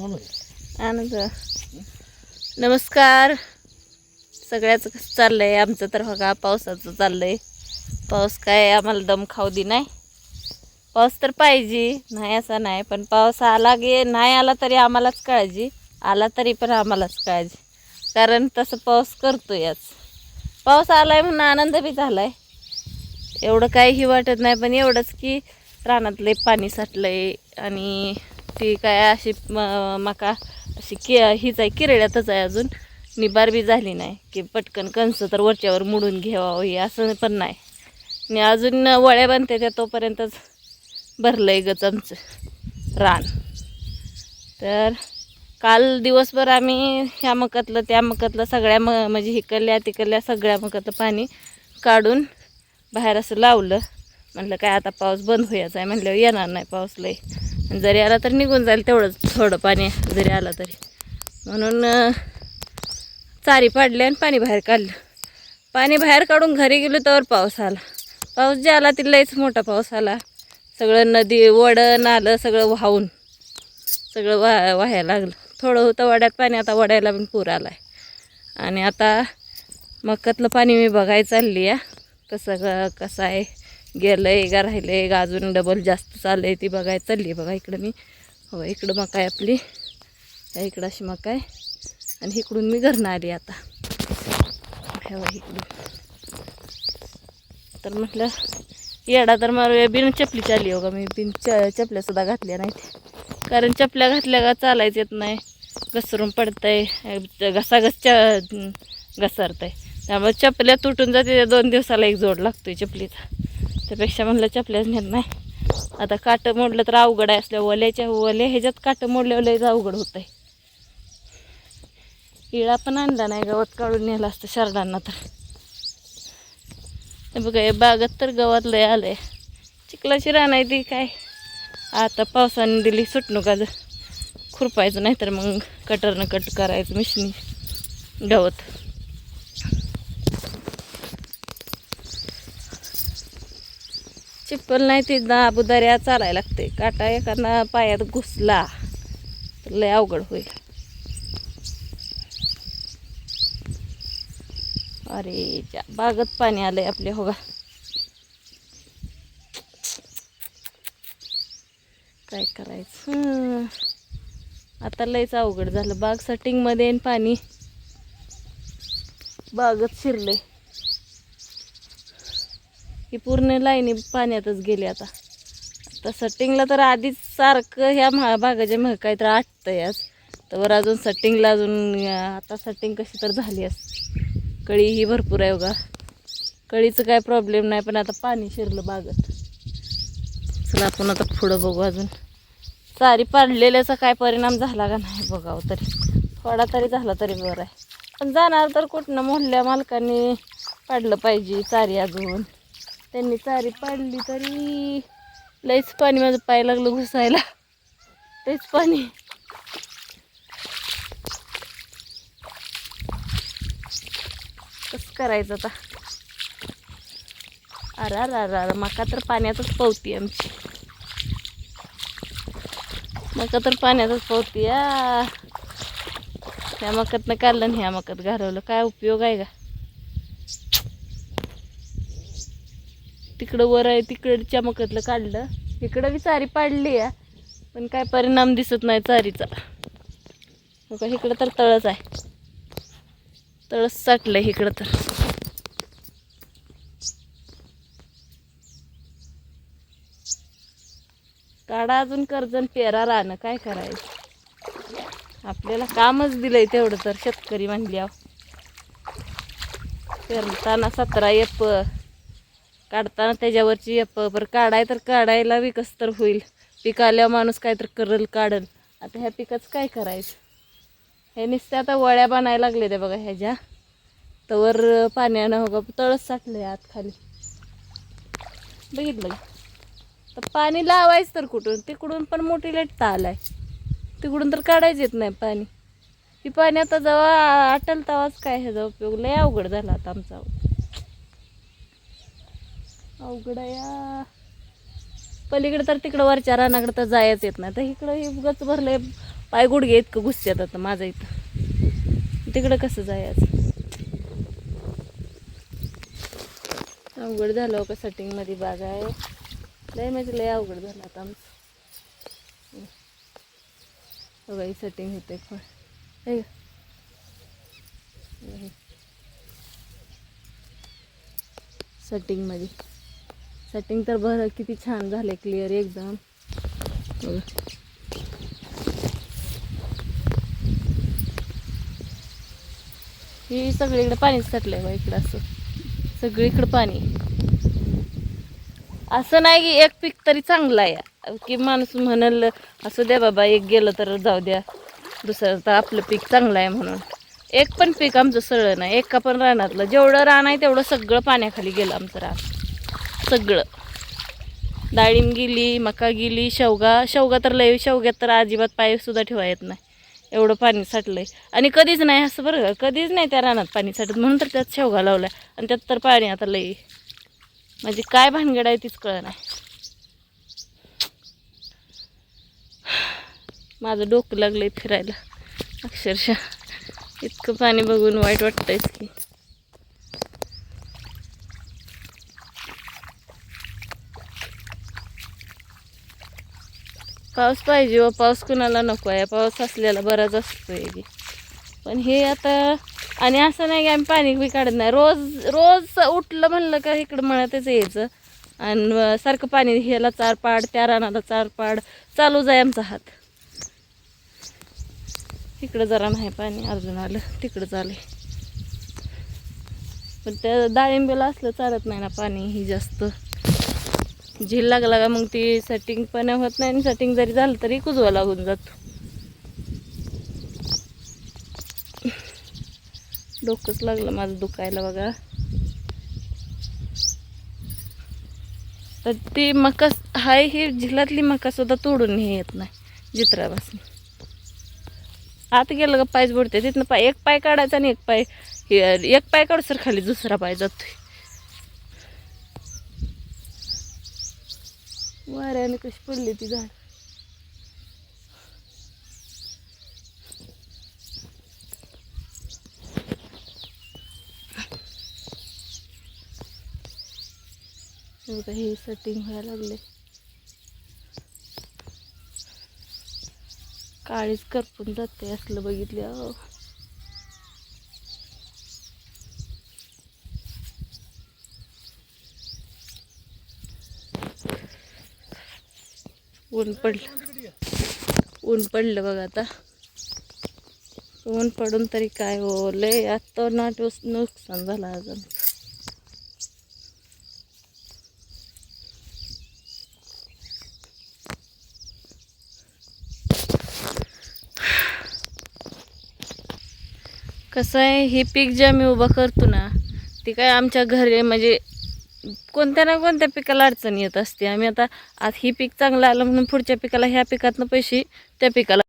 आनंद नमस्कार. सगळ्याच कसं चाललंय? आमचं तर बघा पावसाचं चाललंय. पाऊस काय आम्हाला दम खाऊ दे नाही. पाऊस तर पाहिजे नाही असा नाही पण पाऊस आला गे नाही आला तरी आम्हालाच काळजी. आला तरी पण आम्हालाच काळजी. कारण तसं पाऊस करतो याच पाऊस आलाय म्हणून आनंद बी झालाय. एवढं काहीही वाटत नाही पण एवढंच की रानातले पाणी साठलंय आणि ती काय अशी मका अशी कि हीच आहे किरड्यातच आहे अजून. निबार बी झाली नाही की पटकन कंस तर वरच्यावर मुडून घ्यावं हे असं पण नाही. आणि अजून वळ्या बांधते त्या तोपर्यंतच भरलं आहे गच आमचं रान. तर काल दिवसभर आम्ही ह्या मकातलं त्या मकातलं सगळ्या म म्हणजे हिकडल्या तिकडल्या सगळ्या मकातलं पाणी काढून बाहेर असं लावलं. म्हटलं काय आता पाऊस बंद व्हायचा आहे म्हटल्यावर येणार नाही पाऊस लय. जरी आला तर निघून जाईल तेवढंच थोडं पाणी जरी आलं तरी. म्हणून चारी पाडली आणि पाणी बाहेर काढलं. पाणी बाहेर काढून घरी गेलो तर पाऊस आला. पाऊस जे आला ती लईच मोठा पाऊस आला. सगळं नदी वडं नालं सगळं वाहून सगळं वा वाहायला लागलं. थोडं होतं वड्यात पाणी आता वडायला पण पूर आला आहे आणि आता मक्कातलं पाणी मी बघायला चालली आहे. कसं ग कसं आहे? गेलं आहे का राहिलं आहे का अजून डबल जास्त चाललं आहे ती बघाय चालली आहे बघा इकडं मी. हो इकडं मकाय आपली. त्या इकडं अशी मकाय. आणि इकडून मी घरनं आली आता. हो इकडून. तर म्हटलं येडा तर मला बिन चपलीची आली हो का मी. बिन च चपल्यासुद्धा घातल्या नाहीत. कारण चपल्या घातल्या का चालायच येत नाही. घसरून पडतंय. घसाघस च घसरतंय. त्यामुळे चपल्या तुटून जाते त्या दोन दिवसाला एक जोड लागतोय चपलीचा. त्यापेक्षा म्हणलं चपल्याच नेत नाही. आता काटं मोडलं तर अवघड आहे असल्या ओल्याच्या ओल्या ह्याच्यात काटं मोडल्यावर लयच अवघड होत आहे इळा पण आणला नाही गवत काढून नेला असतं शरडांना तर. बघा हे बागात तर गवत लय आलंय. चिखलाची रान आहे ती काय? आता पावसाने दिली सुटणूक आज. खुरपायचं नाही तर मग कटरनं कट करायचं मिशनी गवत. चिप्पल नाही ती दाबुदाऱ्या चालायला लागते. काटा एखादा पायात घुसला तर लय अवघड होईल. अरे त्या बागत पाणी आलंय आपल्या होगा. काय करायचं? आता लयच अवघड झालं. बाग सटिंगमध्ये आणि पाणी. बागत शिरले ही पूर्ण लाईनी पाण्यातच गेली आता. आता सटिंगला तर आधीच सारखं ह्या महाभागाचे बागाच्या काही तर आटतंय आज. तर अजून सटिंगला अजून आता सटिंग कशी तर झाली असते कळी ही भरपूर आहे बघा. कळीचं काय प्रॉब्लेम नाही पण आता पाणी शिरलं बागत. चला आपण आता पुढं बघू अजून. चारी पाडलेल्याचा काय परिणाम झाला का नाही बघावं तरी. थोडा तरी झाला तरी बरं आहे. पण जाणार तर कुठनं मोडल्या मालकांनी पाडलं पाहिजे चारी अजून. त्यांनी चारी पाडली तरी लईच पाणी माझं पाय लागलं घुसायला. तेच पाणी. कसं करायचं आता? अरे अरे अरे अरे मका तर पाण्यातच पवती आमची. मका तर पाण्यातच पवती या ह्या मकातनं काढलं आणि ह्या मकात घालवलं. काय उपयोग आहे का? तिकडं वर आहे तिकडं चमकतलं काढलं. इकडं बी चारी पाडली आहे पण काय परिणाम दिसत नाही चारीचा मग इकडं तर तळच आहे. तळस आहे इकडं तर. काढा अजून कर्जन पेरा राहणं काय करायचं? आपल्याला कामच दिलंय तेवढं तर शेतकरी म्हणल्यावर. पेरताना सतरा एप काढताना त्याच्यावरची एप काढाय तर काढायला विकस तर होईल. पीक आल्यावर माणूस काय तर करल काढल. आता ह्या पिकाचं काय करायचं? हे नुसते आता वळ्या बनायला लागले ते बघा ह्याच्या. तवर पाण्यानं हो का तळस साठलंय आत खाली. बघितलं तर पाणी लावायचं तर कुठून? तिकडून पण मोठी लेटता आलाय. तिकडून तर काढायच येत नाही पाणी. ती पाणी आता जेव्हा आटल तेव्हाच काय ह्याचा उपयोग? लय अवघड झाला आता आमचा. अवघड आहे या. पलीकडे तर तिकडं वरच्या रानाकडे तर जायच येत नाही. तर इकडं हे गच भरलंय पाय गुडघे इतकं घुसतात आता माझं इथं. तिकडं कसं जायचं? अवघड झालं हो का सटिंगमध्ये बाग आहे. लय म्हणजे लय अवघड झालं आता आमचं. बघा ही सेटिंग होते फळ हे सटिंगमध्ये सेटिंग तर बरं किती छान झाले क्लिअर एकदम. ही सगळीकडे पाणीच साठलंय बा इकडं असं. सगळीकडं पाणी. असं नाही की एक पीक तरी चांगलं आहे. की माणूस म्हणल असू द्या बाबा एक गेलं तर जाऊ द्या. दुसरं तर आपलं पीक चांगलं आहे म्हणून. एक पण पीक आमचं सरळ नाही. एका पण रानातलं. जेवढं रान आहे तेवढं सगळं पाण्याखाली गेलं आमचं रान. सगळं. डाळिंब गेली मका गेली शेवगा. शेवगा तर लय शेवग्यात तर अजिबात पायसुद्धा ठेवा येत नाही. एवढं पाणी साठलंय. आणि कधीच नाही असं बरं का कधीच नाही त्या रानात पाणी साठत. म्हणून तर त्यात शेवगा लावलाय. आणि त्यात तर पाणी आता लई म्हणजे काय भानगड आहे तीच कळ नाही माझं डोकं लागलंय फिरायला. अक्षरशः इतकं पाणी बघून वाईट वाटतंयच की. पाऊस पाहिजे व पाऊस कुणाला नको आहे. पाऊस असलेला बराच असतो आहे पण हे आता आणि असं नाही की आम्ही पाणी बी काढत नाही. रोज रोज उठलं म्हणलं का इकडं मळ्यातच यायचं. आणि सारखं पाणी ह्याला चार पाड त्या रानाला चार पाड चालूच आहे आमचा हात. इकडं जरा नाही पाणी अजून आलं तिकडं चालू पण त्या डाळिंबीला असलं चालत नाही ना पाणी ही जास्त. झील लागला का मग ती सेटिंग पण होत नाही आणि सेटिंग जरी झालं तरी कुजवा लागून जातो. डोकंच लागलं माझं दुखायला बघा. तर ती मका हाय ही झिलातली मका सुद्धा तोडून हे येत नाही जित्रापासून. आत गेलं का पायच बुडते तिथनं पाय एक पाय काढायचा आणि एक पाय हे- एक पाय काढू सर खाली दुसरा पाय जातोय. वाऱ्याने कशी पडली ती झाड. हे बघा हे सेटिंग व्हायला लागले काळीच करपून जाते असलं बघितलं ऊन पडलं. ऊन पडलं बघा आता. ऊन पडून तरी काय हो लय आता नाट नुकसान झालं अजून. कसं आहे हे पीक जे आम्ही उभं करतो ना ते काय आमच्या घरी म्हणजे कोणत्या ना कोणत्या पिकाला अडचण येत असते. आम्ही आता आज ही पीक चांगलं आलं म्हणून पुढच्या पिकाला ह्या पिकातनं पैसे त्या पिकाला